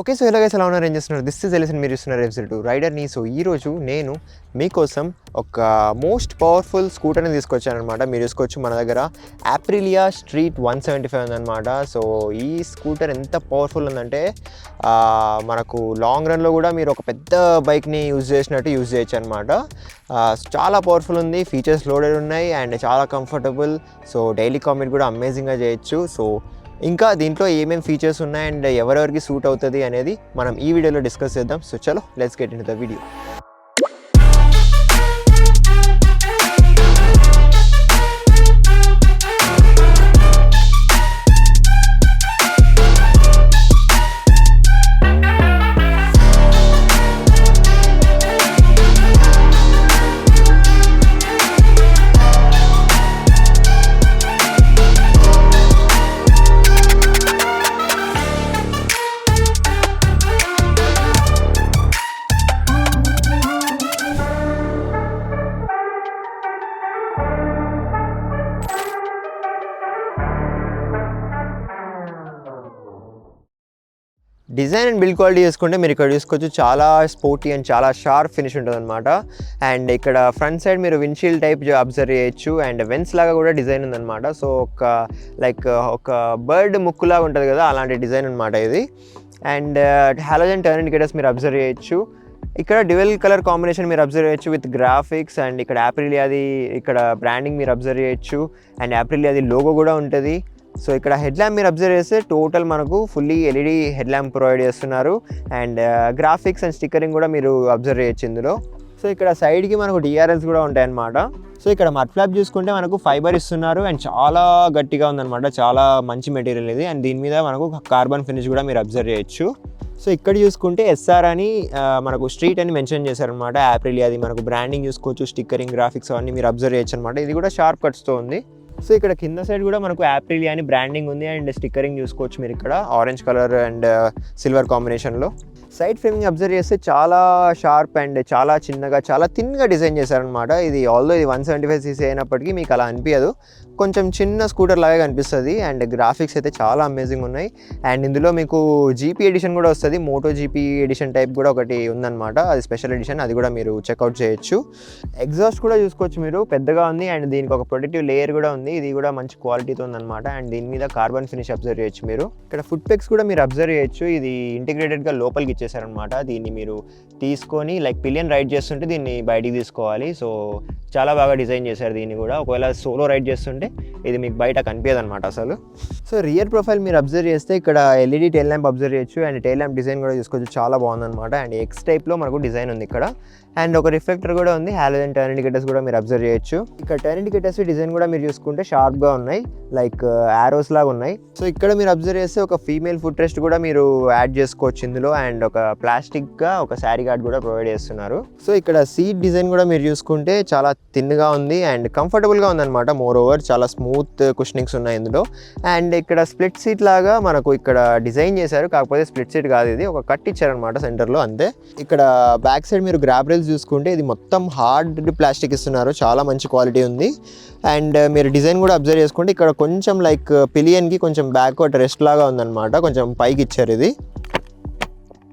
Okay so ఎలాగైతే ఎలా ఉన్నారు ఏం చేస్తున్నారు దిస్ ఇస్ ఎలిసన్ మీరు ఇస్తున్నారు ఎపిసోడ్ రైడర్ నీ సో ఈరోజు నేను మీకోసం ఒక మోస్ట్ పవర్ఫుల్ స్కూటర్ని తీసుకొచ్చాను అనమాట మీరు తీసుకోవచ్చు మన దగ్గర Aprilia street one seventy five ఉందన్నమాట. సో ఈ స్కూటర్ ఎంత పవర్ఫుల్ ఉందంటే మనకు లాంగ్ రన్లో కూడా మీరు ఒక పెద్ద బైక్ని యూజ్ చేసినట్టు యూజ్ చేయొచ్చు అనమాట చాలా పవర్ఫుల్ ఉంది ఫీచర్స్ లోడెడ్ ఉన్నాయి అండ్ చాలా కంఫర్టబుల్ సో డైలీ కామెంట్ కూడా అమేజింగ్గా చేయొచ్చు. సో ఇంకా దీంట్లో ఏమేమి ఫీచర్స్ ఉన్నాయి అండ్ ఎవరెవరికి సూట్ అవుతుంది అనేది మనం ఈ వీడియోలో డిస్కస్ చేద్దాం. సో చలో let's get in the video design and build quality చూసుకుంటే మీరు ఇక్కడ చూసుకోవచ్చు చాలా స్పోర్టీ అండ్ చాలా షార్ప్ ఫినిష్ ఉంటుంది అనమాట అండ్ ఇక్కడ ఫ్రంట్ సైడ్ మీరు విన్షీల్డ్ టైప్ అబ్జర్వ్ చేయొచ్చు. అండ్ వెన్స్ లాగా కూడా డిజైన్ ఉందన్నమాట. సో ఒక లైక్ ఒక బర్డ్ ముక్కులాగా ఉంటుంది కదా అలాంటి డిజైన్ అనమాట ఇది. అండ్ హాలోజన్ టర్న్ ఇండికేటర్స్ మీరు అబ్జర్వ్ చేయొచ్చు. ఇక్కడ డ్యువెల్ కలర్ కాంబినేషన్ మీరు అబ్జర్వ్ చేయొచ్చు విత్ గ్రాఫిక్స్. అండ్ ఇక్కడ యాప్రిలియాది ఇక్కడ బ్రాండింగ్ మీరు అబ్జర్వ్ చేయొచ్చు. అండ్ యాప్రిలియాది లోగో కూడా ఉంటుంది. సో ఇక్కడ హెడ్ ల్యాంప్ మీరు అబ్జర్వ్ చేస్తే టోటల్ మనకు fully LED head lamp provide చేస్తున్నారు అండ్ గ్రాఫిక్స్ అండ్ స్టిక్కరింగ్ కూడా మీరు అబ్జర్వ్ చేయొచ్చు ఇందులో. సో ఇక్కడ సైడ్కి మనకు డిఆర్ఎల్స్ కూడా ఉంటాయన్నమాట. సో ఇక్కడ మడ్ ఫ్లాప్ చూసుకుంటే మనకు ఫైబర్ ఇస్తున్నారు అండ్ చాలా గట్టిగా ఉందన్నమాట. చాలా మంచి మెటీరియల్ ఇది. అండ్ దీని మీద మనకు కార్బన్ ఫినిష్ కూడా మీరు అబ్జర్వ్ చేయొచ్చు. సో ఇక్కడ చూసుకుంటే ఎస్ఆర్ అని uh, మనకు స్ట్రీట్ అని మెన్షన్ చేశారనమాట యాప్రిల్ అది మనకు బ్రాండింగ్ చూసుకోవచ్చు స్టిక్కరింగ్ గ్రాఫిక్స్ అవన్నీ మీరు అబ్జర్వ్ చేయొచ్చు అనమాట ఇది కూడా షార్ప్ కట్స్తో ఉంది. సో ఇక్కడ కింద సైడ్ కూడా మనకు యాప్రిల్ అని బ్రాండింగ్ ఉంది అండ్ స్టిక్కరింగ్ చూసుకోవచ్చు మీరు ఇక్కడ. ఆరెంజ్ కలర్ అండ్ సిల్వర్ కాంబినేషన్లో సైడ్ ఫ్రేమింగ్ అబ్జర్వ్ చేస్తే చాలా షార్ప్ అండ్ చాలా చిన్నగా చాలా థిన్గా డిజైన్ చేశారనమాట ఇది ఆల్దో ఇది వన్ సెవెంటీ ఫైవ్ సీసీ అయినప్పటికీ మీకు అలా అనిపించదు కొంచెం చిన్న స్కూటర్ లాగా కనిపిస్తుంది. అండ్ గ్రాఫిక్స్ అయితే చాలా అమేజింగ్ ఉన్నాయి. అండ్ ఇందులో మీకు జీపీ ఎడిషన్ కూడా వస్తుంది. మోటో జీపీ ఎడిషన్ టైప్ కూడా ఒకటి ఉందన్నమాట. అది స్పెషల్ ఎడిషన్. అది కూడా మీరు చెక్అవుట్ చేయొచ్చు. ఎగ్జాస్ట్ కూడా చూసుకోవచ్చు మీరు. పెద్దగా ఉంది. అండ్ దీనికి ఒక ప్రొటెక్టివ్ లేయర్ కూడా ఉంది. ఇది కూడా మంచి క్వాలిటీతో ఉందన్నమాట. అండ్ దీని మీద కార్బన్ ఫినిష్ అబ్జర్వ్ చేయొచ్చు మీరు. ఇక్కడ ఫుడ్ పెక్స్ కూడా మీరు అబ్జర్వ్ చేయొచ్చు. ఇది ఇంటిగ్రేటెడ్గా లోపలికి ఇచ్చేసారనమాట దీన్ని మీరు తీసుకొని లైక్ పిలియన్ రైడ్ చేస్తుంటే దీన్ని బయటికి తీసుకోవాలి. సో చాలా బాగా డిజైన్ చేశారు దీన్ని కూడా. ఒకవేళ సోలో రైడ్ చేస్తుంటే ఇది మీకు బయట కనిపించదు అనమాట అసలు. సో రియర్ ప్రొఫైల్ మీరు అబ్జర్వ్ చేస్తే ఇక్కడ ఎల్ఈడి టైల్ ల్యాంప్ అబ్జర్వ్ చేయొచ్చు. అండ్ టైల్ ల్యాంప్ డిజైన్ కూడా చూసుకోవచ్చు. చాలా బాగుందన్నమాట. అండ్ ఎక్స్ టైప్లో మనకు డిజైన్ ఉంది ఇక్కడ. అండ్ ఒక రిఫ్లెక్టర్ కూడా ఉంది. హాలోజన్ టర్న్ ఇండికేటర్స్ కూడా మీరు అబ్జర్వ్ చేయొచ్చు. ఇక్కడ టర్న్ ఇండికేటర్స్ డిజైన్ కూడా మీరు చూసుకుంటే షార్ప్గా ఉన్నాయి. లైక్ యారోస్ uh, లాగా ఉన్నాయి. సో ఇక్కడ మీరు అబ్జర్వ్ చేస్తే ఒక ఫీమేల్ ఫుట్ రెస్ట్ కూడా మీరు యాడ్ చేసుకోవచ్చు ఇందులో. అండ్ ఒక ప్లాస్టిక్గా ఒక శారీ గార్డ్ కూడా ప్రొవైడ్ చేస్తున్నారు. సో ఇక్కడ సీట్ డిజైన్ కూడా మీరు చూసుకుంటే చాలా థిన్గా ఉంది అండ్ కంఫర్టబుల్గా ఉందన్నమాట. మోర్ ఓవర్ చాలా స్మూత్ కుషనింగ్స్ ఉన్నాయి ఇందులో. అండ్ ఇక్కడ స్ప్లిట్ సీట్ లాగా మనకు ఇక్కడ డిజైన్ చేశారు. కాకపోతే స్ప్లిట్ సీట్ కాదు ఇది. ఒక కట్ ఇచ్చారనమాట సెంటర్లో అంతే. ఇక్కడ బ్యాక్ సైడ్ మీరు గ్రాబ్ రైల్స్ చూసుకుంటే ఇది మొత్తం హార్డ్ ప్లాస్టిక్ ఇస్తున్నారు. చాలా మంచి క్వాలిటీ ఉంది. అండ్ మీరు డిజైన్ కూడా అబ్జర్వ్ చేసుకుంటే ఇక్కడ కొంచెం లైక్ పిలియన్కి కొంచెం బ్యాక్వర్డ్ రెస్ట్ లాగా ఉందన్నమాట. కొంచెం పైకి ఇచ్చారు ఇది.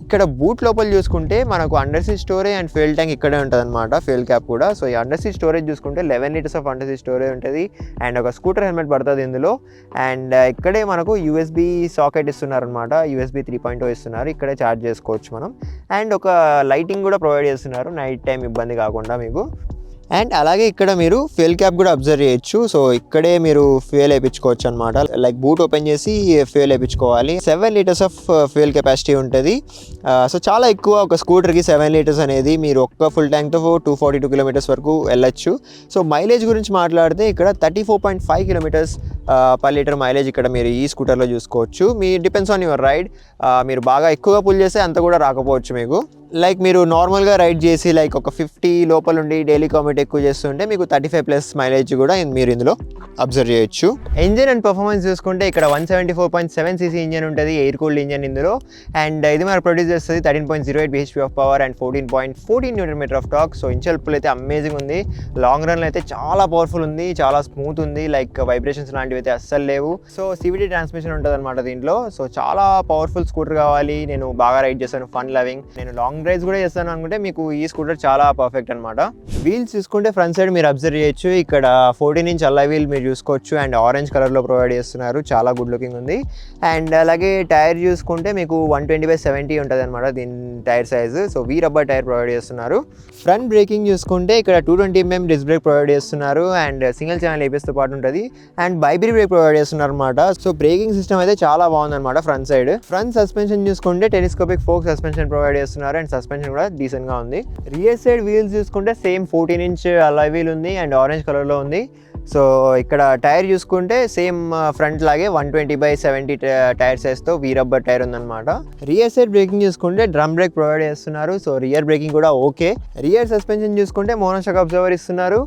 ఇక్కడ బూట్ లోపల చూసుకుంటే మనకు under seat storage and fuel tank ఇక్కడే ఉంటుంది అనమాట ఫెయిల్ క్యాప్ కూడా. సో ఈ అండర్సీ స్టోరేజ్ చూసుకుంటే eleven litres of under seat storage ఉంటుంది. అండ్ ఒక స్కూటర్ హెల్మెట్ పడుతుంది ఇందులో. అండ్ uh, ఇక్కడే మనకు యూఎస్బి సాకెట్ ఇస్తున్నారు అనమాట యూఎస్బి త్రీ పాయింట్ ఇస్తున్నారు. ఇక్కడే ఛార్జ్ చేసుకోవచ్చు మనం. అండ్ ఒక లైటింగ్ కూడా ప్రొవైడ్ చేస్తున్నారు. నైట్ టైం ఇబ్బంది కాకుండా మీకు. అండ్ అలాగే ఇక్కడ మీరు ఫ్యూయల్ క్యాప్ కూడా అబ్జర్వ్ చేయొచ్చు. సో ఇక్కడే మీరు ఫ్యూయల్ వేయించుకోవచ్చు అనమాట లైక్ బూట్ ఓపెన్ చేసి ఫ్యూయల్ వేయించుకోవాలి. Seven litres of fuel capacity ఉంటుంది. సో చాలా ఎక్కువ ఒక స్కూటర్కి సెవెన్ లీటర్స్ అనేది మీరు ఒక్క ఫుల్ ట్యాంక్తో టూ ఫార్టీ టూ కిలోమీటర్స్ వరకు వెళ్ళొచ్చు. సో మైలేజ్ గురించి మాట్లాడితే ఇక్కడ thirty four point five kilometres per litre mileage ఇక్కడ మీరు ఈ స్కూటర్లో చూసుకోవచ్చు. మీ డిపెండ్స్ ఆన్ యువర్ రైడ్. మీరు బాగా ఎక్కువగా పుల్ చేస్తే అంత కూడా రాకపోవచ్చు మీకు. లైక్ మీరు నార్మల్గా రైడ్ చేసి లైక్ ఒక ఫిఫ్టీ లోపల ఉండి డైలీ కామెంట్ ఎక్కువ చేస్తుంటే మీకు థర్టీ ఫైవ్ ప్లస్ మైలేజ్ కూడా మీరు ఇందులో అబ్జర్వ్ చేయొచ్చు. ఇంజిన్ అండ్ పర్ఫార్మెన్స్ చూసుకుంటే ఇక్కడ one seventy four point seven CC engine ఉంటుంది ఎయిర్ కూల్డ్ ఇంజన్ ఇందులో. అండ్ ఇది మరి ప్రొడ్యూస్ చేస్తుంది thirteen point zero eight BHP of power and fourteen point fourteen newton metre of torque so initial pull అయితే amazing ఉంది. Long రన్లో అయితే చాలా పవర్ఫుల్ ఉంది చాలా స్మూత్ ఉంది. లైక్ వైబ్రేషన్స్ లాంటివి అయితే అస్సలు లేవు. సో సివిటీ ట్రాన్స్మిషన్ ఉంటుంది అనమాట దీంట్లో. సో చాలా పవర్ఫుల్ స్కూటర్ కావాలి. నేను బాగా రైడ్ చేస్తాను ఫన్ లవింగ్ నేను లాంగ్ డ్రైవ్స్ కూడా చేస్తాను అనుకుంటే మీకు ఈ స్కూటర్ చాలా పర్ఫెక్ట్ అనమాట వీల్స్ చూసుకుంటే ఫ్రంట్ సైడ్ మీరు అబ్జర్వ్ చేయొచ్చు. ఇక్కడ ఫోర్టీన్ ఇంచ్ అల్లా వీల్ మీరు చూసుకోవచ్చు. అండ్ ఆరెంజ్ కలర్లో ప్రొవైడ్ చేస్తున్నారు. చాలా గుడ్ లుకింగ్ ఉంది. అండ్ అలాగే టైర్ చూసుకుంటే మీకు వన్ ట్వంటీ బై సెవెంటీ ఉంటుంది అనమాట దీని tyre size so Vee Rubber tyre provide చేస్తున్నారు. ఫ్రంట్ బ్రేకింగ్ చూసుకుంటే ఇక్కడ two twenty mm disc brake provide చేస్తున్నారు. అండ్ సింగిల్ ఛానల్ ఏపీఎస్తో పాటు ఉంటుంది. అండ్ బైబరీ బ్రేక్ ప్రొవైడ్ చేస్తున్నారు అనమాట సో బ్రేకింగ్ సిస్టమ్ అయితే చాలా బాగుందన్నమాట ఫ్రంట్ సైడ్ ఫ్రంట్ సస్పెన్షన్ చూసుకుంటే టెలిస్కోపిక్ ఫోక్ సస్పెన్షన్ ప్రొవైడ్ చేస్తున్నారు అండ్ సస్పెన్షన్ కూడా డీసెంట్గా ఉంది. రియర్ సైడ్ వీల్స్ చూసుకుంటే సేమ్ ఫోర్టీన్ ఇంచ్ అలా వీల్ ఉంది అండ్ ఆరెంజ్ కలర్లో ఉంది. సో ఇక్కడ టైర్ చూసుకుంటే సేమ్ ఫ్రంట్ uh, లాగే one twenty by seventy tyre సైజ్తో Vee rubber tyre ఉందన్నమాట. రియర్ సైడ్ బ్రేకింగ్ చూసుకుంటే డ్రమ్ బ్రేక్ ప్రొవైడ్ చేస్తున్నారు. సో రియర్ బ్రేకింగ్ కూడా ఓకే రియర్ సస్పెన్షన్ చూసుకుంటే మోనోషాక్ అబ్జర్వర్ ఇస్తున్నారు.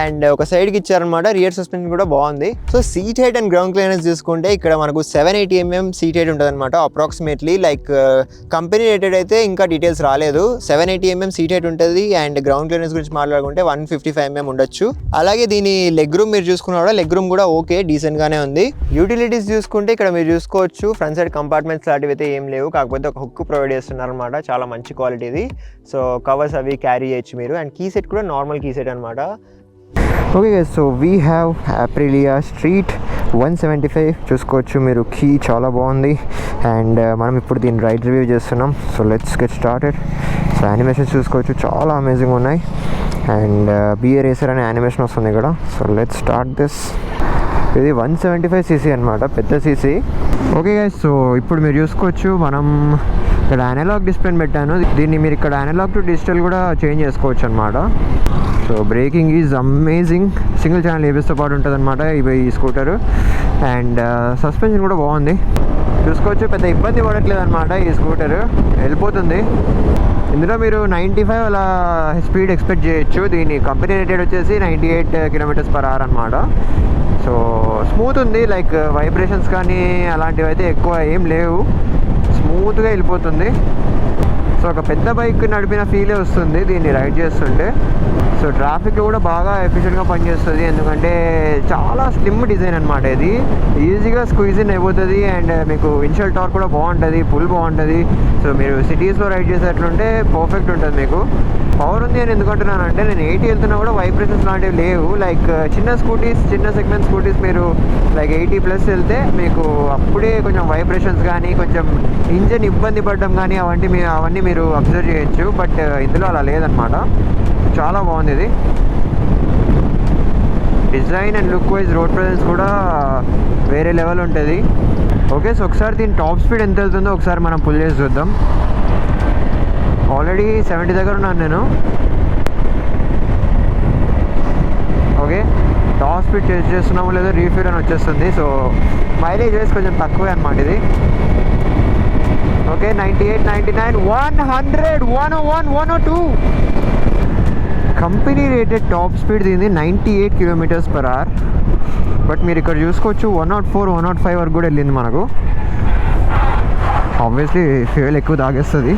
అండ్ ఒక సైడ్కి ఇచ్చారనమాట రియర్ సస్పెన్షన్ కూడా బాగుంది. So seat height and ground clearance చూసుకుంటే ఇక్కడ మనకు seven eighty MM seat height ఉంటుంది అనమాట అప్రాక్సిమేట్లీ లైక్ కంపెనీ రేటెడ్ అయితే ఇంకా డీటెయిల్స్ రాలేదు. Seven eighty MM seat height ఉంటుంది అండ్ గ్రౌండ్ క్లియరెన్స్ గురించి మాట్లాడుకుంటే వన్ ఫిఫ్టీ ఫైవ్ ఎంఎం ఉండొచ్చు. అలాగే దీని లెగ్ రూమ్ మీరు చూసుకున్నా కూడా లెగ్ రూమ్ కూడా ఓకే డీసెంట్గానే ఉంది. యూటిలిటీస్ చూసుకుంటే ఇక్కడ మీరు చూసుకోవచ్చు ఫ్రంట్ సైడ్ కంపార్ట్మెంట్స్ లాంటివి అయితే ఏం లేవు. కాకపోతే ఒక హుక్ ప్రొవైడ్ చేస్తున్నారు అనమాట చాలా మంచి క్వాలిటీది సో కవర్స్ అవి క్యారీ చేయొచ్చు మీరు. అండ్ కీ సెట్ కూడా నార్మల్ కీ సెట్ అనమాట okay so we have Aprilia Street one seventy five చూసుకోవచ్చు మీరు. కీ చాలా బాగుంది. అండ్ uh, మనం ఇప్పుడు దీన్ని రైడ్ రివ్యూ చేస్తున్నాం. So let's get started so animations చూసుకోవచ్చు. చాలా అమేజింగ్ ఉన్నాయి. అండ్ బిఏ రేసర్ అనే యానిమేషన్ వస్తుంది ఇక్కడ. సో లెట్స్ స్టార్ట్ దిస్ ఇది వన్ సెవెంటీ ఫైవ్ సీసీ అనమాట పెద్ద సీసీ ఓకే గైస్ సో ఇప్పుడు మీరు చూసుకోవచ్చు. మనం ఇక్కడ అనలాగ్ డిస్ప్లే పెట్టాను. దీన్ని మీరు ఇక్కడ అనలాగ్ టు డిజిటల్ కూడా చేంజ్ చేసుకోవచ్చు అనమాట so braking is amazing single channel ఏబిస్తో పాటు ఉంటుంది అనమాట ఈ స్కూటర్ అండ్ సస్పెన్షన్ కూడా బాగుంది. చూసుకోవచ్చు పెద్ద ఇబ్బంది పడట్లేదు అనమాట ఈ స్కూటర్ వెళ్ళిపోతుంది. ఇందులో మీరు నైంటీ ఫైవ్ అలా స్పీడ్ ఎక్స్పెక్ట్ చేయొచ్చు. దీని కంపెనీ రేటెడ్ వచ్చేసి ninety eight kilometres per hour అనమాట సో స్మూత్ ఉంది. లైక్ వైబ్రేషన్స్ కానీ అలాంటివి అయితే ఎక్కువ ఏం లేవు. స్మూత్గా వెళ్ళిపోతుంది. సో ఒక పెద్ద బైక్ నడిపిన ఫీలే వస్తుంది దీన్ని రైడ్ చేస్తుంటే. సో ట్రాఫిక్ కూడా బాగా ఎఫిషియెంట్గా పనిచేస్తుంది ఎందుకంటే చాలా స్లిమ్ డిజైన్ అనమాట ఇది. ఈజీగా స్క్వీజ్ అయిపోతుంది అండ్ మీకు ఇన్షియల్ టార్క్ కూడా బాగుంటుంది పుల్ బాగుంటుంది. సో మీరు సిటీస్లో రైడ్ చేసేట్లుంటే పర్ఫెక్ట్ ఉంటుంది మీకు. పవర్ ఉంది అని ఎందుకంటున్నానంటే నేను ఎయిటీ వెళ్తున్నా కూడా వైబ్రేషన్స్ లాంటివి లేవు. లైక్ చిన్న స్కూటీస్ చిన్న సెగ్మెంట్ స్కూటీస్ మీరు లైక్ ఎయిటీ ప్లస్ వెళ్తే మీకు అప్పుడే కొంచెం వైబ్రేషన్స్ కానీ కొంచెం ఇంజన్ ఇబ్బంది పడడం కానీ అవన్నీ అవన్నీ మీరు అబ్జర్వ్ చేయొచ్చు బట్ uh, ఇందులో అలా లేదనమాట చాలా బాగుంది ఇది. Design and look wise road presence కూడా uh, వేరే లెవెల్ ఉంటుంది. ఓకే సో ఒకసారి దీని టాప్ స్పీడ్ ఎంత వెళ్తుందో ఒకసారి మనం పుల్ చేసి చూద్దాం. ఆల్రెడీ సెవెంటీ దగ్గర ఉన్నాను నేను. ఓకే టాప్ స్పీడ్ చేసి చేస్తున్నామో లేదో రీఫిల్ అని వచ్చేస్తుంది. సో మైలేజ్ వేసి కొంచెం తక్కువే అనమాట ఇది. Okay ninety eight ninety nine one hundred one one one two company rated top speed దీనిది ninety eight kilometres per hour but మీరు ఇక్కడ చూసుకోవచ్చు one nought four one nought five వరకు కూడా వెళ్ళింది మనకు. ఆబ్వియస్లీ ఫ్యూయల్ ఎక్కువ తాగేస్తుంది.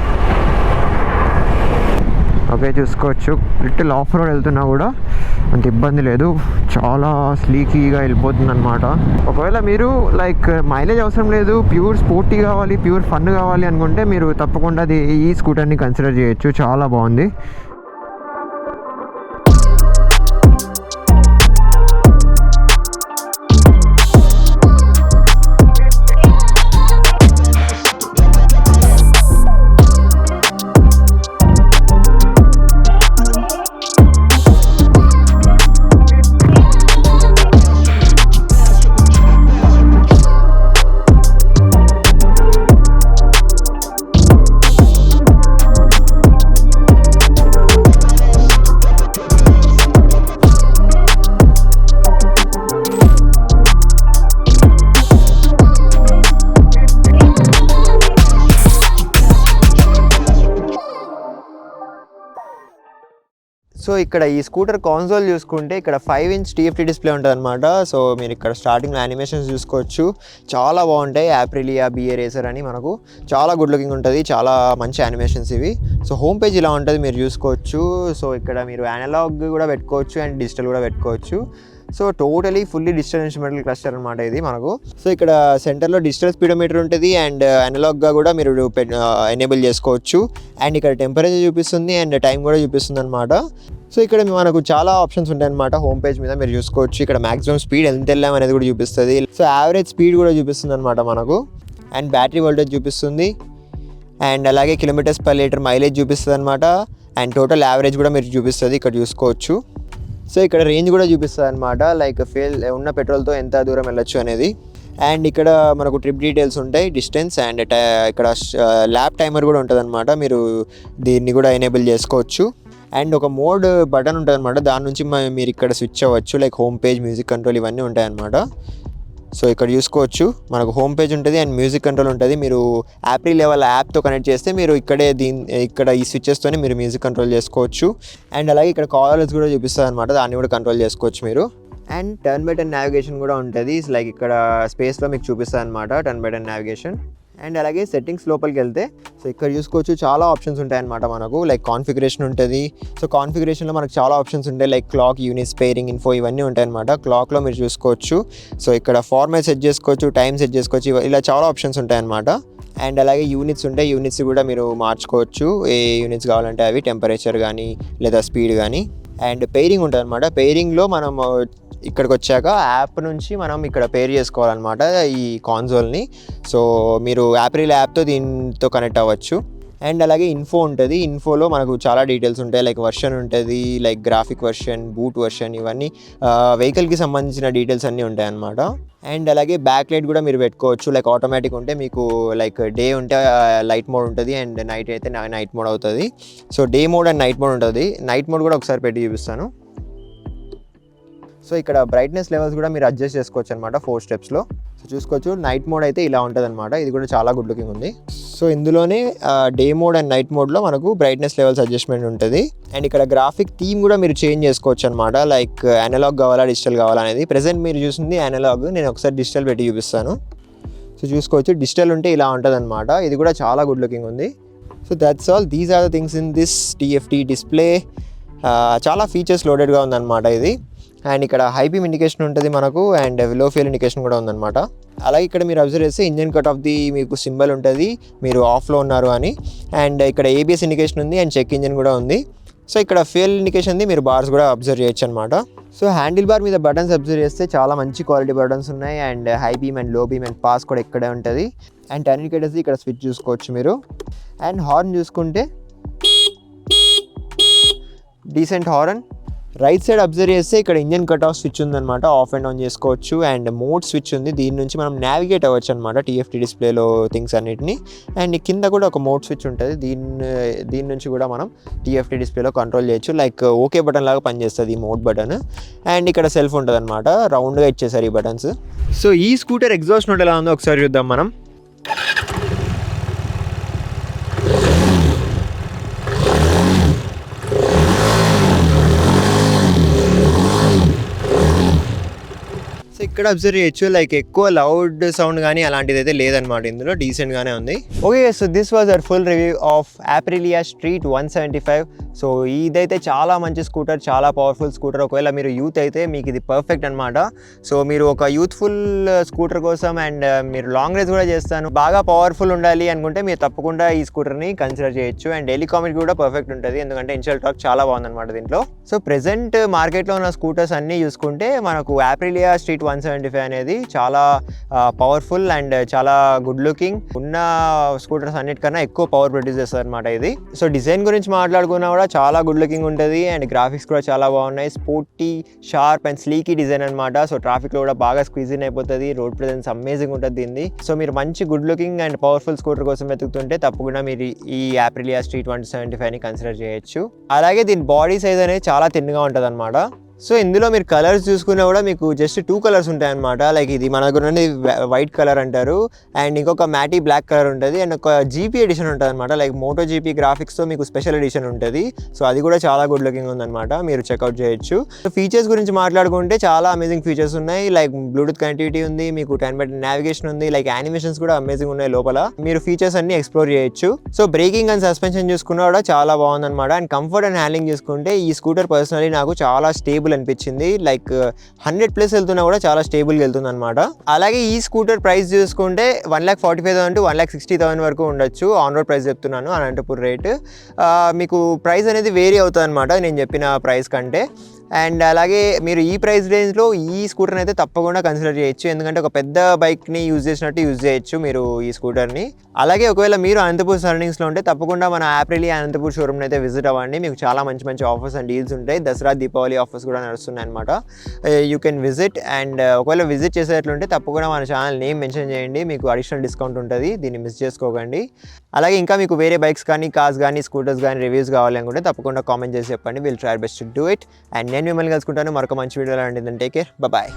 ఓకే చూసుకోవచ్చు. లిటిల్ ఆఫ్ రోడ్ వెళ్తున్నా కూడా అంత ఇబ్బంది లేదు. చాలా స్లీకీగా వెళ్ళిపోతుంది అనమాట ఒకవేళ మీరు లైక్ మైలేజ్ అవసరం లేదు ప్యూర్ స్పోర్టీ కావాలి ప్యూర్ ఫన్ కావాలి అనుకుంటే మీరు తప్పకుండా అది ఈ స్కూటర్ని కన్సిడర్ చేయొచ్చు. చాలా బాగుంది. సో ఇక్కడ ఈ స్కూటర్ కాన్సోల్ చూసుకుంటే ఇక్కడ ఫైవ్ ఇంచ్ టీఎఫ్టీ డిస్ప్లే ఉంటుంది అనమాట సో మీరు ఇక్కడ స్టార్టింగ్లో యానిమేషన్స్ చూసుకోవచ్చు. చాలా బాగుంటాయి. యాప్రిలియా బిఏ రేసర్ అని మనకు చాలా గుడ్ లుకింగ్ ఉంటుంది. చాలా మంచి యానిమేషన్స్ ఇవి. సో హోమ్ పేజ్ ఇలా ఉంటుంది. మీరు చూసుకోవచ్చు. సో ఇక్కడ మీరు అనలాగ్ కూడా పెట్టుకోవచ్చు అండ్ డిజిటల్ కూడా పెట్టుకోవచ్చు. So totally fully digital instrumental cluster అనమాట ఇది మనకు. సో ఇక్కడ సెంటర్లో డిజిటల్ స్పీడోమీటర్ ఉంటుంది అండ్ అనలాగ్గా కూడా మీరు ఎనేబుల్ చేసుకోవచ్చు. అండ్ ఇక్కడ టెంపరేచర్ చూపిస్తుంది అండ్ టైం కూడా చూపిస్తుంది అనమాట సో ఇక్కడ మనకు చాలా ఆప్షన్స్ ఉంటాయన్నమాట. హోమ్ పేజ్ మీద మీరు చూసుకోవచ్చు. ఇక్కడ మాక్సిమం స్పీడ్ ఎంత వెళ్ళాం అనేది కూడా చూపిస్తుంది. సో యావరేజ్ స్పీడ్ కూడా చూపిస్తుంది అనమాట మనకు. అండ్ బ్యాటరీ వోల్టేజ్ చూపిస్తుంది. అండ్ అలాగే కిలోమీటర్స్ పర్ లీటర్ మైలేజ్ చూపిస్తుంది అనమాట అండ్ టోటల్ యావరేజ్ కూడా మీరు చూపిస్తుంది. ఇక్కడ చూసుకోవచ్చు. సో ఇక్కడ రేంజ్ కూడా చూపిస్తుంది అనమాట లైక్ ఫెయిల్ ఉన్న పెట్రోల్తో ఎంత దూరం వెళ్ళొచ్చు అనేది. అండ్ ఇక్కడ మనకు ట్రిప్ డీటెయిల్స్ ఉంటాయి. డిస్టెన్స్ అండ్ uh, ఇక్కడ uh, ల్యాబ్ టైమర్ కూడా ఉంటుంది మీరు దీన్ని కూడా ఎనేబుల్ చేసుకోవచ్చు. అండ్ ఒక మోడ్ బటన్ ఉంటుంది అనమాట దాని నుంచి మీరు ఇక్కడ స్విచ్ అవ్వచ్చు. Like home page music control ఇవన్నీ ఉంటాయన్నమాట సో ఇక్కడ చూసుకోవచ్చు. మనకు హోమ్ పేజ్ ఉంటుంది అండ్ మ్యూజిక్ కంట్రోల్ ఉంటుంది. మీరు యాప్రీ లెవెల్ యాప్తో కనెక్ట్ చేస్తే మీరు ఇక్కడే దీని ఇక్కడ ఈ స్విచ్చెస్తోనే మీరు మ్యూజిక్ కంట్రోల్ చేసుకోవచ్చు. అండ్ అలాగే ఇక్కడ కాలర్స్ కూడా చూపిస్తుంది అనమాట దాన్ని కూడా కంట్రోల్ చేసుకోవచ్చు మీరు. And turn by turn navigation కూడా ఉంటుంది. లైక్ ఇక్కడ స్పేస్లో మీకు చూపిస్తుంది అనమాట turn by turn navigation and అలాగే సెట్టింగ్స్ లోపలికి వెళ్తే సో ఇక్కడ చూసుకోవచ్చు చాలా ఆప్షన్స్ ఉంటాయన్నమాట మనకు. లైక్ కాన్ఫిగరేషన్ ఉంటుంది. సో కాన్ఫిగరేషన్లో మనకు చాలా ఆప్షన్స్ ఉంటాయి. లైక్ క్లాక్ యూనిట్ స్పేరింగ్ ఇన్ఫో ఇవన్నీ ఉంటాయన్నమాట. క్లాక్లో మీరు చూసుకోవచ్చు. సో ఇక్కడ ఫార్మాట్ సెట్ చేసుకోవచ్చు టైం సెట్ చేసుకోవచ్చు ఇలా చాలా ఆప్షన్స్ ఉంటాయన్నమాట. అండ్ అలాగే యూనిట్స్ ఉంటాయి. యూనిట్స్ కూడా మీరు మార్చుకోవచ్చు. ఏ యూనిట్స్ కావాలంటే అవి టెంపరేచర్ కానీ లేదా స్పీడ్ కానీ అండ్ పెయిరింగ్ ఉంటుంది అనమాట పెయిరింగ్లో మనం ఇక్కడికి వచ్చాక యాప్ నుంచి మనం ఇక్కడ పేర్ చేసుకోవాలన్నమాట ఈ కాన్సోల్ని సో మీరు యాప్రిల్ యాప్తో దీంతో కనెక్ట్ అవ్వచ్చు. అండ్ అలాగే ఇన్ఫో ఉంటుంది. ఇన్ఫోలో మనకు చాలా డీటెయిల్స్ ఉంటాయి. లైక్ వర్షన్ ఉంటుంది like graphic version boot version ఇవన్నీ వెహికల్కి సంబంధించిన డీటెయిల్స్ అన్నీ ఉంటాయి అన్నమాట అండ్ అలాగే బ్యాక్ లైట్ కూడా మీరు పెట్టుకోవచ్చు. లైక్ ఆటోమేటిక్ ఉంటే మీకు లైక్ డే ఉంటే లైట్ మోడ్ ఉంటుంది అండ్ నైట్ అయితే నైట్ మోడ్ అవుతుంది. So day mode and night mode ఉంటుంది. నైట్ మోడ్ కూడా ఒకసారి పెట్టి చూపిస్తాను. సో ఇక్కడ బ్రైట్నెస్ లెవెల్స్ కూడా మీరు అడ్జస్ట్ చేసుకోవచ్చు అనమాట ఫోర్ స్టెప్స్లో సో చూసుకోవచ్చు నైట్ మోడ్ అయితే ఇలా ఉంటుంది అనమాట ఇది కూడా చాలా గుడ్ లుకింగ్ ఉంది. సో ఇందులోనే డే మోడ్ అండ్ నైట్ మోడ్లో మనకు బ్రైట్నెస్ లెవెల్స్ అడ్జస్ట్మెంట్ ఉంటుంది. అండ్ ఇక్కడ గ్రాఫిక్ థీమ్ కూడా మీరు చేంజ్ చేసుకోవచ్చు అనమాట లైక్ అనలాగ్ కావాలా డిజిటల్ కావాలా అనేది. ప్రెసెంట్ మీరు చూసింది అనలాగ్ నేను ఒకసారి డిజిటల్ పెట్టి చూపిస్తాను. సో చూసుకోవచ్చు డిజిటల్ ఉంటే ఇలా ఉంటుంది అనమాట ఇది కూడా చాలా గుడ్ లుకింగ్ ఉంది. So that's all these are the things in this TFT display చాలా ఫీచర్స్ లోడెడ్గా ఉందన్నమాట ఇది. అండ్ ఇక్కడ హైబీమ్ ఇండికేషన్ ఉంటుంది మనకు అండ్లో ఫ్యూల్ ఇండికేషన్ కూడా ఉందన్నమాట. అలాగే ఇక్కడ మీరు అబ్జర్వ్ చేస్తే ఇంజన్ కట్ ఆఫ్ ది మీకు సింబల్ ఉంటుంది. మీరు ఆఫ్లో ఉన్నారు అని. అండ్ ఇక్కడ ఏబిఎస్ ఇండికేషన్ ఉంది అండ్ చెక్ ఇంజన్ కూడా ఉంది. సో ఇక్కడ ఫెయిల్ ఇండికేషన్ది మీరు బార్స్ కూడా అబ్జర్వ్ చేయొచ్చు అనమాట సో హ్యాండిల్ బార్ మీద బటన్స్ అబ్జర్వ్ చేస్తే చాలా మంచి క్వాలిటీ బటన్స్ ఉన్నాయి. And high beam and low beam and pass కూడా ఇక్కడే ఉంటుంది. అండ్ టర్న్ ఇండికేటర్స్ ఇక్కడ స్విచ్ చూసుకోవచ్చు మీరు. అండ్ హార్న్ చూసుకుంటే decent horn right side observe చేస్తే ఇక్కడ ఇంజన్ కట్ ఆఫ్ స్విచ్ ఉందన్నమాట. ఆఫ్ అండ్ ఆన్ చేసుకోవచ్చు. అండ్ మోడ్ స్విచ్ ఉంది. దీని నుంచి మనం నావిగేట్ అవ్వచ్చు అనమాట టీఎఫ్టీ డిస్ప్లేలో థింగ్స్ అన్నిటిని. అండ్ కింద కూడా ఒక మోడ్ స్విచ్ ఉంటుంది. దీని దీని నుంచి కూడా మనం టీఎఫ్టీ డిస్ప్లేలో కంట్రోల్ చేయొచ్చు. లైక్ ఓకే బటన్ లాగా పనిచేస్తుంది ఈ మోడ్ బటన్. అండ్ ఇక్కడ సెల్ఫ్ ఉంటుంది అనమాట రౌండ్గా ఇచ్చేసారు ఈ బటన్స్. సో ఈ స్కూటర్ ఎగ్జాస్ట్ నోట్ ఎలా ఉందో ఒకసారి చూద్దాం మనం. ఇక్కడ అబ్జర్వ్ చేయొచ్చు లైక్ ఎక్కువ లౌడ్ సౌండ్ కానీ అలాంటిది అయితే లేదనమాట ఇందులో డీసెంట్గానే ఉంది. Okay so this was our full review of Aprilia Street one seventy five so ఇదైతే చాలా మంచి స్కూటర్ చాలా పవర్ఫుల్ స్కూటర్ ఒకవేళ మీరు యూత్ అయితే మీకు ఇది పర్ఫెక్ట్ అనమాట సో మీరు ఒక యూత్ఫుల్ స్కూటర్ కోసం అండ్ uh, మీరు లాంగ్ రేస్ కూడా చేస్తాను. బాగా పవర్ఫుల్ ఉండాలి అనుకుంటే మీరు తప్పకుండా ఈ స్కూటర్ని కన్సిడర్ చేయొచ్చు. అండ్ డైలీ కూడా పర్ఫెక్ట్ ఉంటుంది. ఎందుకంటే ఇన్షియల్ టాక్ చాలా బాగుందన్నమాట దీంట్లో. సో ప్రెసెంట్ మార్కెట్లో ఉన్న స్కూటర్స్ అన్నీ చూసుకుంటే మనకు Aprilia Street one seventy five అనేది చాలా పవర్ఫుల్ అండ్ చాలా గుడ్ లుకింగ్ ఉన్న స్కూటర్స్ అన్నిటికన్నా ఎక్కువ పవర్ ప్రొడ్యూస్ చేస్తుంది అనమాట ఇది. సో డిజైన్ గురించి మాట్లాడుకున్నా కూడా చాలా గుడ్ లుకింగ్ ఉంటుంది అండ్ గ్రాఫిక్స్ కూడా చాలా బాగున్నాయి. Sporty sharp and sleeky design అనమాట సో ట్రాఫిక్లో కూడా బాగా స్క్వీజ్ ఇన్ అయిపోతుంది. రోడ్ ప్రెజెన్స్ అమేజింగ్ ఉంటుంది దీన్ని. సో మీరు మంచి good looking and powerful scooter కోసం వెతుకుతుంటే తప్పకుండా మీరు ఈ యాప్రిలియా స్ట్రీట్ వన్ సెవెంటీ ఫైవ్ని కన్సిడర్ చేయొచ్చు. అలాగే దీని బాడీ సైజ్ అనేది చాలా తిన్గా ఉంటుంది అనమాట సో ఇందులో మీరు కలర్స్ చూసుకున్నా కూడా మీకు జస్ట్ టూ కలర్స్ ఉంటాయన్నమాట. లైక్ ఇది మన దగ్గర ఉన్నది వైట్ కలర్ అంటారు. అండ్ ఇంకొక మ్యాటీ బ్లాక్ కలర్ ఉంటుంది. అండ్ ఒక జీపీ ఎడిషన్ ఉంటుంది అనమాట లైక్ మోటో జీపీ గ్రాఫిక్స్తో మీకు స్పెషల్ ఎడిషన్ ఉంటుంది. సో అది కూడా చాలా గుడ్ లుకింగ్ ఉందన్నమాట. మీరు చెక్అవుట్ చేయొచ్చు. సో ఫీచర్స్ గురించి మాట్లాడుకుంటే చాలా అమేజింగ్ ఫీచర్స్ ఉన్నాయి. లైక్ బ్లూటూత్ కనెక్టివిటీ ఉంది. మీకు టెన్ బై నావిగేషన్ ఉంది. లైక్ యానిమేషన్స్ కూడా అమేజింగ్ ఉన్నాయి లోపల. మీరు ఫీచర్స్ అన్ని ఎక్స్ప్లోర్ చేయొచ్చు. సో బ్రేకింగ్ అండ్ సస్పెన్షన్ చూసుకున్నా కూడా చాలా బాగుందన్నమాట. అండ్ కంఫర్ట్ అండ్ హ్యాండింగ్ చూసుకుంటే ఈ స్కూటర్ పర్సనలీ నాకు చాలా స్టేబుల్ స్టేబుల్ అనిపించింది. లైక్ హండ్రెడ్ ప్లస్ వెళ్తున్నా కూడా చాలా స్టేబుల్గా వెళ్తుంది అనమాట అలాగే ఈ స్కూటర్ ప్రైస్ చూసుకుంటే one lakh forty five thousand to one lakh sixty thousand వరకు ఉండొచ్చు. ఆన్ రోడ్ ప్రైస్ చెప్తున్నాను అనంతపూర్ రేట్ మీకు ప్రైస్ అనేది వేరీ అవుతుంది అనమాట నేను చెప్పిన ప్రైస్ కంటే. అండ్ అలాగే మీరు ఈ ప్రైస్ రేంజ్లో ఈ స్కూటర్ని అయితే తప్పకుండా కన్సిడర్ చేయొచ్చు. ఎందుకంటే ఒక పెద్ద బైక్ని యూజ్ చేసినట్టు యూజ్ చేయొచ్చు మీరు ఈ స్కూటర్ని. అలాగే ఒకవేళ మీరు అనంతపూర్ సరౌండింగ్స్లో ఉంటే తప్పకుండా మన యాప్రిలి అనంతపూర్ షోరూమ్ని అయితే విజిట్ అవ్వండి. మీకు చాలా మంచి మంచి ఆఫర్స్ అండ్ డీల్స్ ఉంటాయి. దసరా దీపావళి ఆఫర్స్ కూడా నడుస్తున్నాయి అనమాట యూ కెన్ విజిట్ అండ్ ఒకవేళ విజిట్ చేసేటట్లుంటే తప్పకుండా మన ఛానల్ నేమ్ మెన్షన్ చేయండి. మీకు అడిషనల్ డిస్కౌంట్ ఉంటుంది. దీన్ని మిస్ చేసుకోకండి. అలాగే ఇంకా మీకు వేరే బైక్స్ కానీ కార్స్ కానీ స్కూటర్స్ కానీ రివ్యూస్ కావాలనుకుంటే తప్పకుండా కామెంట్ చేసి చెప్పండి. Will try best to do it and నేను నేను మిమ్మల్ని కలుసుకుంటాను. మరొక మంచి వీడియోలో అండి టేక్ కేర్ బాయ్